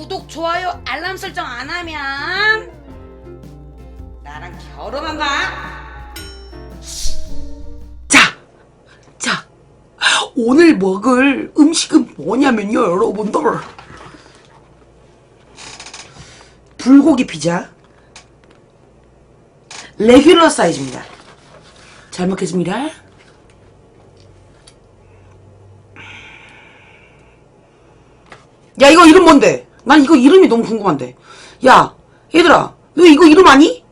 구독, 좋아요, 알람 설정 안 하면 나랑 결혼한다. 자, 자, 오늘 먹을 음식은 뭐냐면요, 여러분들. 불고기 피자. 레귤러 사이즈입니다. 잘 먹겠습니다. 야, 이거 이름 뭔데? 난 이거 이름이 너무 궁금한데. 야, 얘들아, 너 이거 이름 아니?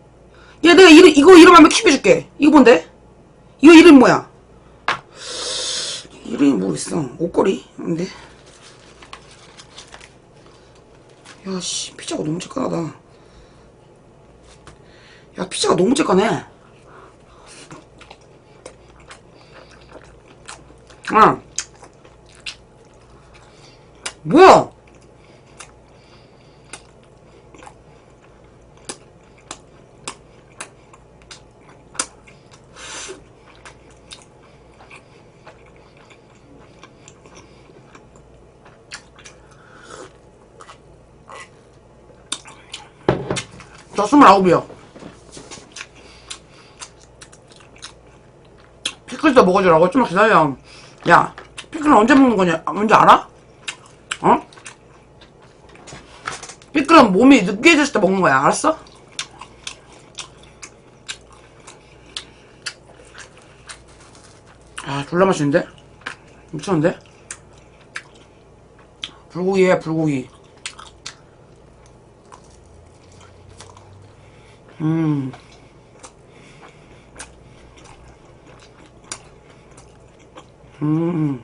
야, 내가 이름, 이거 이름 한번 킵해줄게. 이거 뭔데? 이거 이름 뭐야? 이름이 뭐겠어? 옷걸이? 근데 야, 씨, 피자가 너무 쬐끈하다. 야, 피자가 너무 쬐끈해. 아. 뭐야? 저 스물아홉이요. 피클도 먹어주라고 좀만 기다려. 야, 피클은 언제 먹는 거냐? 뭔지 알아? 어? 피클은 몸이 느끼해졌을 때 먹는 거야. 알았어? 아, 졸라 맛있는데? 미쳤는데? 불고기에 불고기. 음. 음?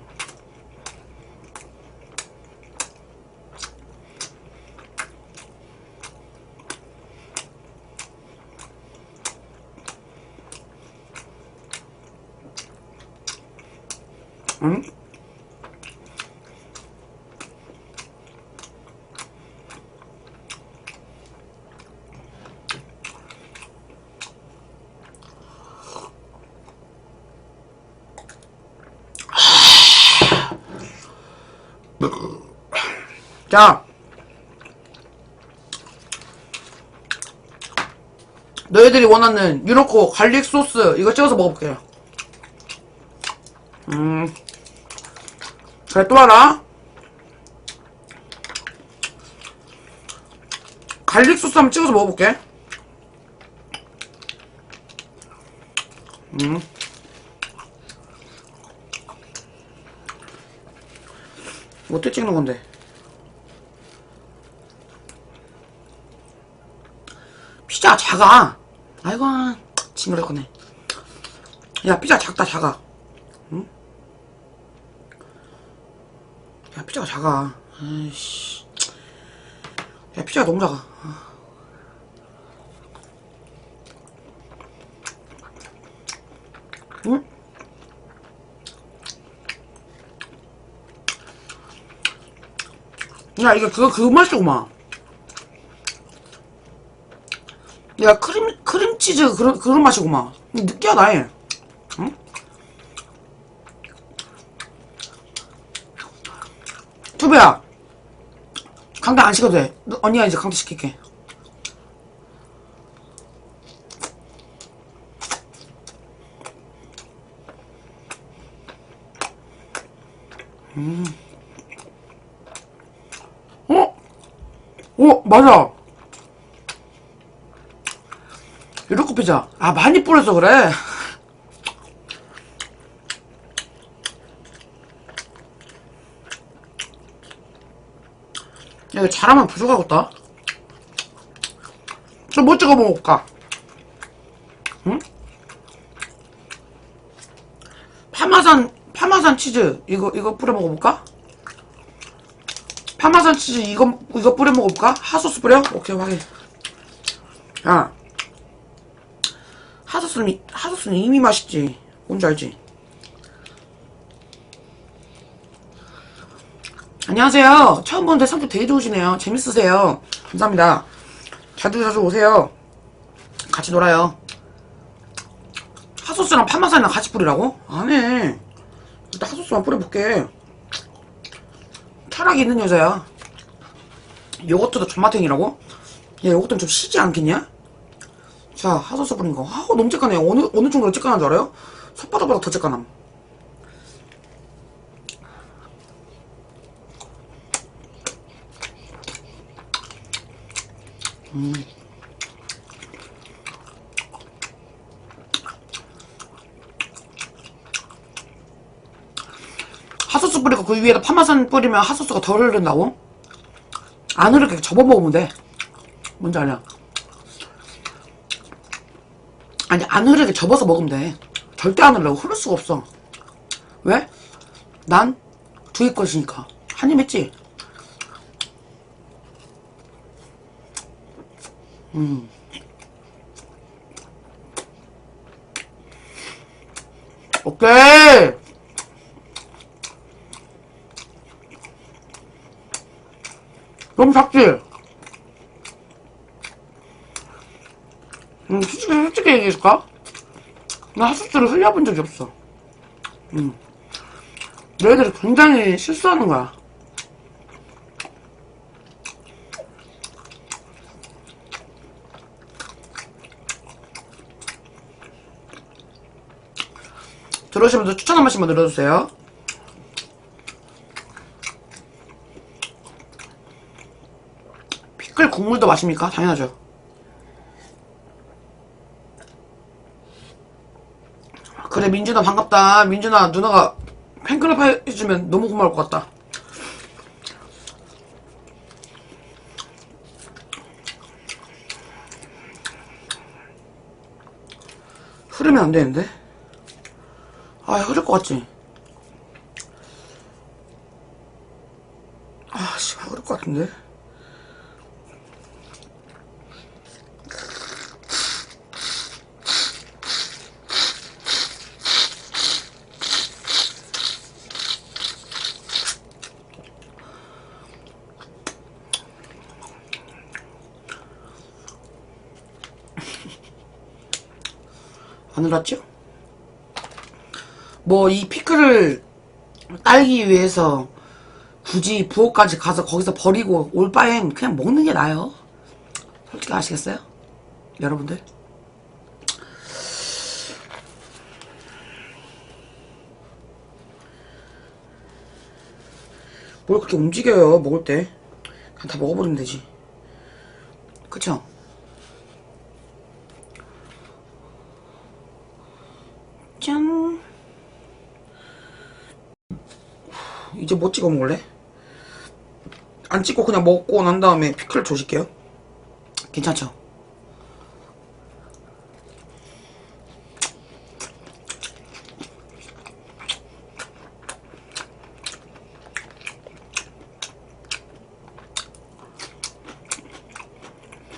자. 너희들이 원하는 유로코 갈릭 소스 이거 찍어서 먹어볼게요. 음. 그래 또 하나. 갈릭 소스 한번 찍어서 먹어볼게. 음. 어떻게 찍는 건데? 피자 작아. 아이고, 징그레 거네. 야, 피자 작다, 작아. 응? 야, 피자가 작아. 아이씨. 야, 피자가 너무 작아. 응? 야, 이거 그거 그 맛이구만. 야, 크림, 크림치즈 그런, 그런 맛이구만. 느끼하다, 얘. 응? 투배야. 강당 안 시켜도 돼. 너, 언니가 이제 강당 시킬게. 음. 어? 어, 맞아. 피자. 아, 많이 뿌려서 그래. 야, 이거 잘하면 부족하겠다. 좀 뭐 찍어 먹을까? 응? 파마산, 파마산 치즈. 이거, 이거 뿌려 먹어볼까? 파마산 치즈 이거, 이거 뿌려 먹어볼까? 핫소스 뿌려? 오케이, 확인. 야. 핫소스는, 이- 핫소스는 이미 맛있지. 뭔지 알지? 안녕하세요. 처음 보는데 상품 되게 좋으시네요. 재밌으세요. 감사합니다. 자주 자주 오세요. 같이 놀아요. 핫소스랑 파마산이랑 같이 뿌리라고? 안 해. 일단 핫소스만 뿌려볼게. 철학이 있는 여자야. 요거트도 존맛탱이라고? 야, 요거트는 좀 시지 않겠냐? 자, 핫소스 뿌린 거. 아, 너무 쬐까네. 어느, 어느 정도로 쬐까는 줄 알아요? 손바닥보다 더 쬐까남. 핫소스 뿌리고 그 위에다 파마산 뿌리면 핫소스가 덜 흐른다고? 안 흐르게 접어 먹으면 돼. 뭔지 알냐? 아니, 안 흐르게 접어서 먹으면 돼. 절대 안 흐르고 흐를 수가 없어. 왜? 난 두개 것이니까. 한 입 했지? 음. 오케이! 너무 작지? 음, 솔직히, 얘기해줄까? 나 핫소스를 흘려본 적이 없어. 음. 너희들이 굉장히 실수하는 거야. 들어오시면 서 추천 한 번씩만 들어주세요. 피클 국물도 마십니까? 당연하죠. 그래 민준아 반갑다. 민준아 누나가 팬클럽 해주면 너무 고마울 것 같다. 흐르면 안 되는데? 아 흐를 것 같지? 아씨 흐를 것 같은데? 안 흘렀죠? 뭐 이 피클을 딸기 위해서 굳이 부엌까지 가서 거기서 버리고 올 바엔 그냥 먹는 게 나아요. 솔직히 아시겠어요? 여러분들? 뭘 그렇게 움직여요 먹을 때 그냥 다 먹어버리면 되지 그쵸? 이제 뭐 찍어 먹을래? 안 찍고 그냥 먹고 난 다음에 피클 조실게요. 괜찮죠?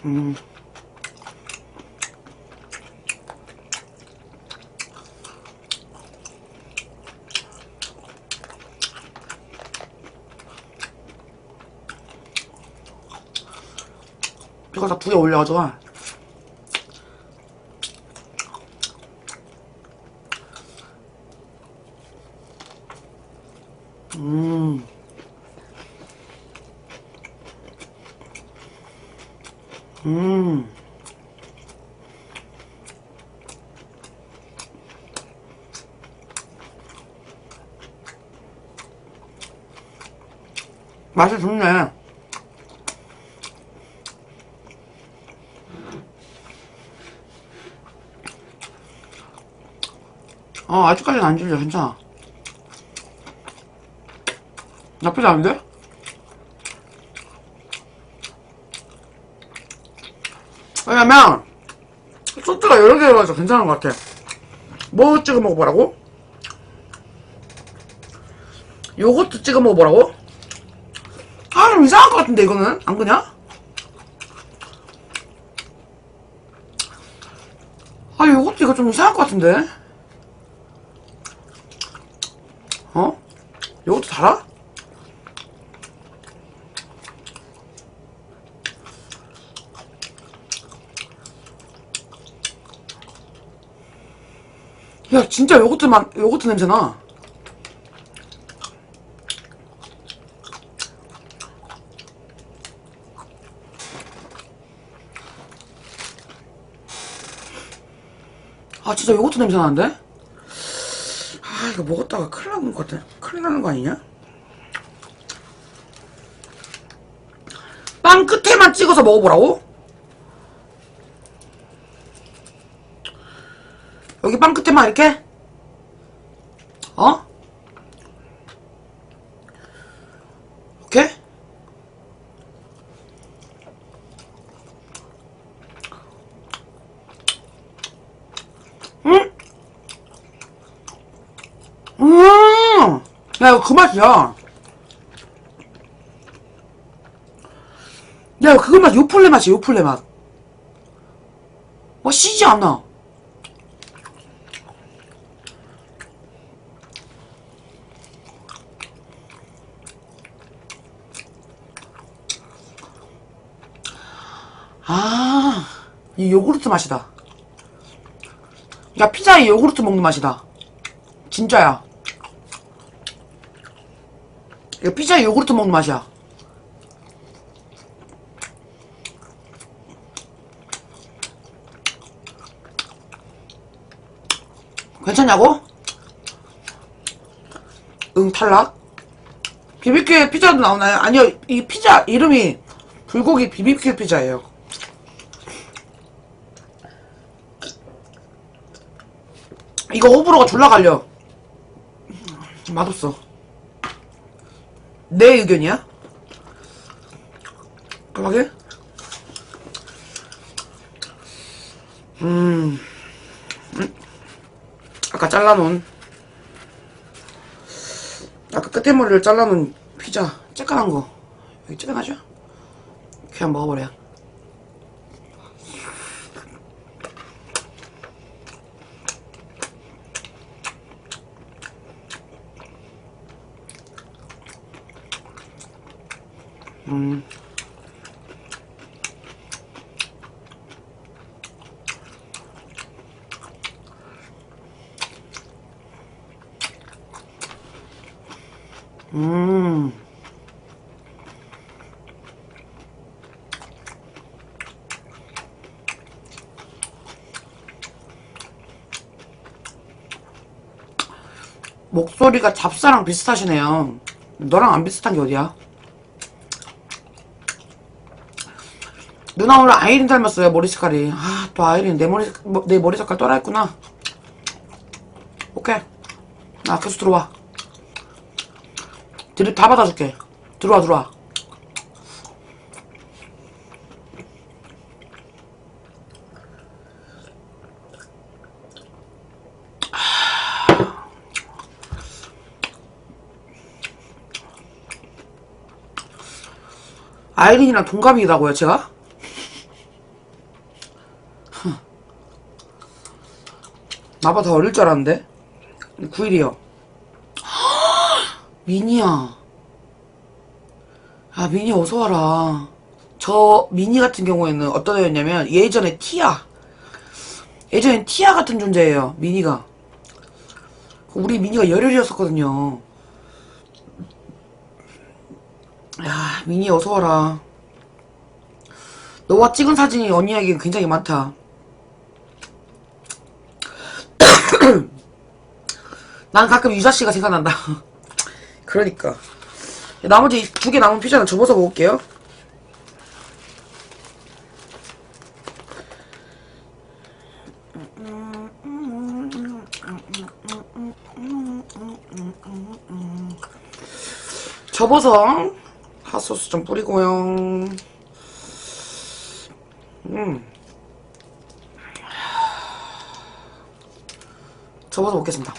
음. 이거 다 두 개 올려가지고. 음. 음. 맛이 좋네. 어, 아직까지는 안 질려, 괜찮아. 나쁘지 않은데? 왜냐면, 소스가 여러 개여서 괜찮은 것 같아. 뭐 찍어 먹어보라고? 요거트 찍어 먹어보라고? 아, 좀 이상할 것 같은데, 이거는? 안 그냐? 아, 요거트 이거 좀 이상할 것 같은데? 어? 이것도 달아? 야 진짜 요거트 맛 요거트 냄새나 아 진짜 요거트 냄새 나는데? 아 이거 먹었다가 큰일 나는 것 같아 큰일 나는 거 아니냐? 빵 끝에만 찍어서 먹어보라고? 여기 빵 끝에만 이렇게? 어? 오케이? 응? 음! 야, 이거 그 맛이야. 야, 이거 그거 맛, 요플레 맛이야, 요플레 맛. 어, 시지 않아. 아, 이 요구르트 맛이다. 야, 피자에 요구르트 먹는 맛이다. 진짜야. 이거 피자에 요구르트 먹는 맛이야. 괜찮냐고? 응, 탈락. 비비큐 피자도 나오나요? 아니요, 이 피자 이름이 불고기 비비큐 피자예요. 이거 호불호가 졸라 갈려. 맛없어. 내 의견이야? 깜빡이? 음. 음. 아까 잘라놓은 아까 끝에 머리를 잘라놓은 피자 쬐깐한 거 여기 쬐깐하죠? 그냥 먹어버려 목소리가 잡사랑 비슷하시네요. 너랑 안 비슷한 게 어디야? 누나 오늘 아이린 닮았어요 머리 색깔이. 아 또 아이린. 내 머리 뭐, 내 머리 색깔 떠나 했구나. 오케이. 나 계속 들어와. 드립 다 받아줄게. 들어와 들어와. 아이린이랑 동갑이라고요 제가? 나보다 더 어릴 줄 알았는데? 9일이요. 미니야. 아 미니 어서 와라. 저 미니 같은 경우에는 어떤 애였냐면 예전에 티아. 예전엔 티아 같은 존재예요 미니가. 우리 미니가 열혈이었었거든요. 야 미니 어서 와라. 너와 찍은 사진이 언니에게 굉장히 많다 난 가끔 유자씨가 생각난다. 그러니까. 나머지 두 개 남은 피자는 접어서 먹을게요. 접어서 핫소스 좀 뿌리고요. 음. 접어서 먹겠습니다.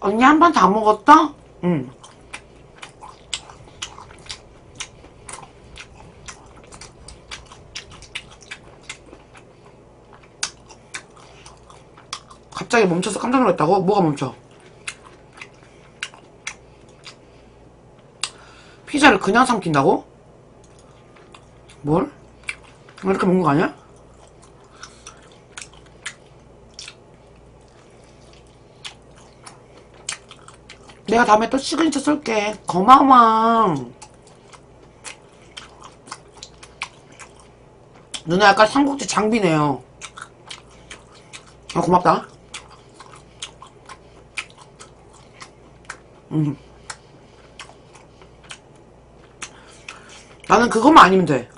언니 한 번 다 먹었다? 응. 갑자기 멈춰서 깜짝 놀랐다고? 뭐가 멈춰? 피자를 그냥 삼킨다고? 뭘? 이렇게 먹는 거 아니야? 내가 다음에 또 시그니처 쏠게. 고마워. 누나 약간 삼국지 장비네요. 아, 고맙다. 음. 나는 그것만 아니면 돼.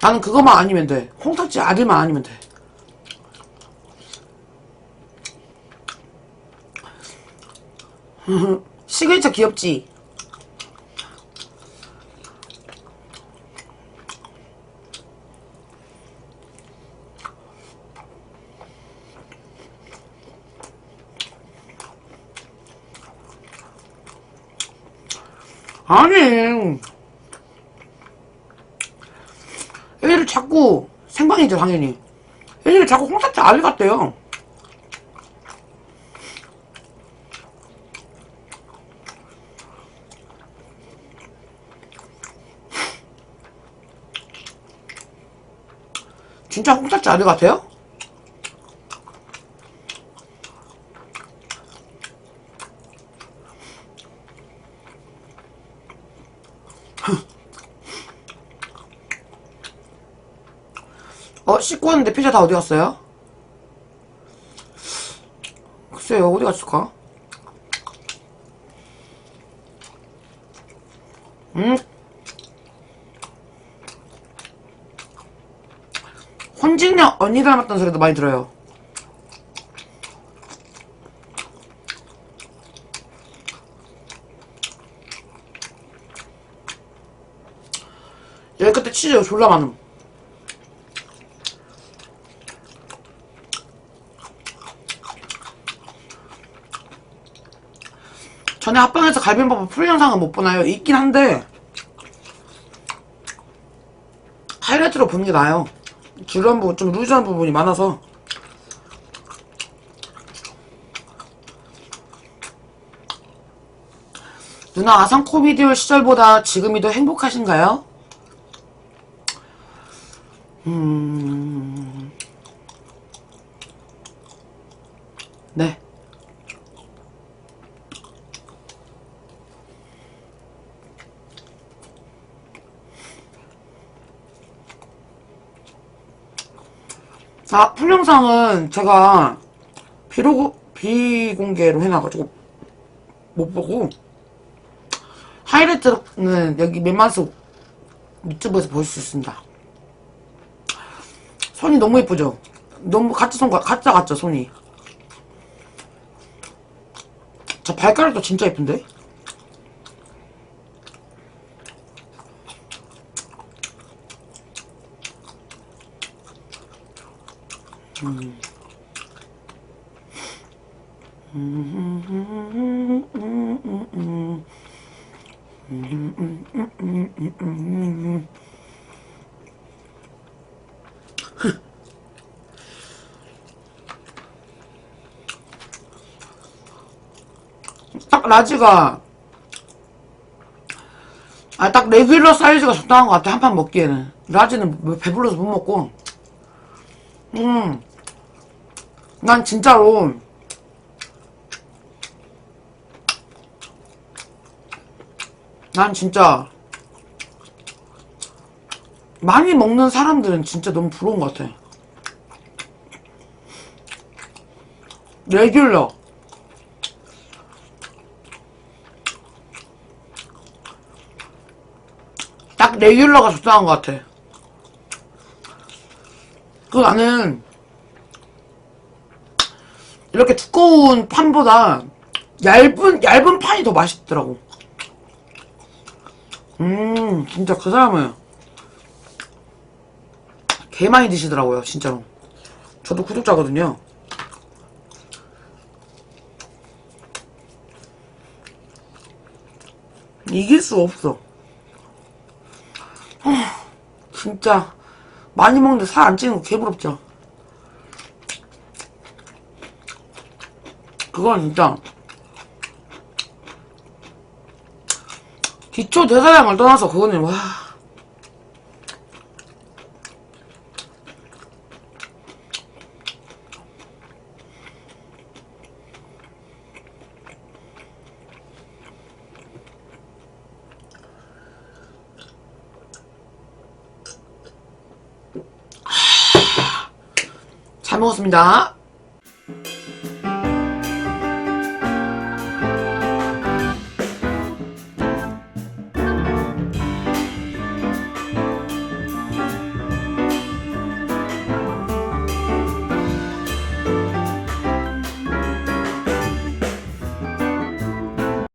나는 그것만 아니면 돼. 콩터치 아들만 아니면 돼. 시그니처 귀엽지? 아니 얘를 자꾸 생방이죠 당연히 얘를 자꾸 콩팥지 아들 같대요 진짜 콩팥지 아들 같아요? 씻고 왔는데 피자 다 어디 갔어요? 글쎄요, 어디 갔을까? 음? 혼직녀 언니 닮았다는 소리도 많이 들어요. 여기 끝에 치즈 졸라 많음. 전에 합방에서 갈비밥을 풀 영상은 못 보나요? 있긴 한데 하이라이트로 보는 게 나아요. 주한 부분, 좀 루즈한 부분이 많아서 누나 아상 코미디오 시절보다 지금이 더 행복하신가요? 음... 네. 아, 풀영상은 제가 비로그, 비공개로 해놔가지고 못 보고 하이라이트는 여기 맨만속 유튜브에서 볼수 있습니다. 손이 너무 예쁘죠? 너무 가짜 손, 가짜 같죠, 손이? 저 발가락도 진짜 예쁜데? 딱 라지가 아 딱 레귤러 사이즈가 적당한 것 같아 한 판 먹기에는. 라지는 뭐 배불러서 못 먹고. 음 난 진짜로 난 진짜 많이 먹는 사람들은 진짜 너무 부러운 것 같아 레귤러 딱 레귤러가 적당한 것 같아. 그 나는 이렇게 두꺼운 판보다 얇은 얇은 판이 더 맛있더라고. 음, 진짜 그 사람은 개 많이 드시더라고요, 진짜로. 저도 구독자거든요. 이길 수 없어. 진짜 많이 먹는데 살 안 찌는 거 개부럽죠. 그건 진짜. 기초 대사량을 떠나서 그거는 와 잘 먹었습니다.